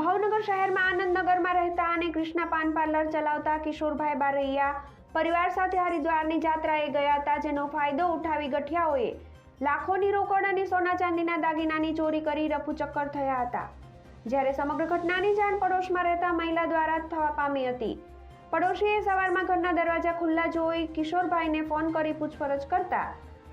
ભાવનગર શહેરમાં આનંદનગરમાં રહેતા અને કૃષ્ણા પાન પાર્લર ચલાવતા કિશોરભાઈ બારૈયા પરિવાર સાથે હરિદ્વારની જાત્રાએ ગયા હતા, જેનો ફાયદો ઉઠાવી ગઠિયાઓએ લાખોની રોકડ અને સોના ચાંદીના દાગીનાની ચોરી કરી રફુચક્કર થયા હતા. જ્યારે સમગ્ર ઘટનાની જાણ પડોશમાં રહેતા મહિલા દ્વારા જ થવા પામી હતી. પડોશીએ સવારમાં ઘરના દરવાજા ખુલ્લા જોઈ કિશોરભાઈને ફોન કરી પૂછપરછ કરતા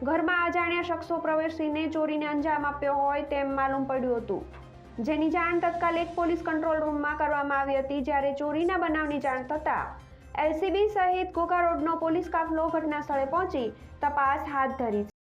ઘરમાં અજાણ્યા શખ્સો પ્રવેશીને ચોરીને અંજામ આપ્યો હોય તેમ માલુમ પડ્યું હતું. જેની જાણ તત્કાલ એક પોલીસ કંટ્રોલ રૂમમાં કરવામાં આવી હતી જ્યારે ચોરીના બનાવની જાણ થતાં એલસીબી સહિત ઘોઘા રોડનો પોલીસ કાફલો ઘટના સ્થળે પહોંચી તપાસ હાથ ધરી છે.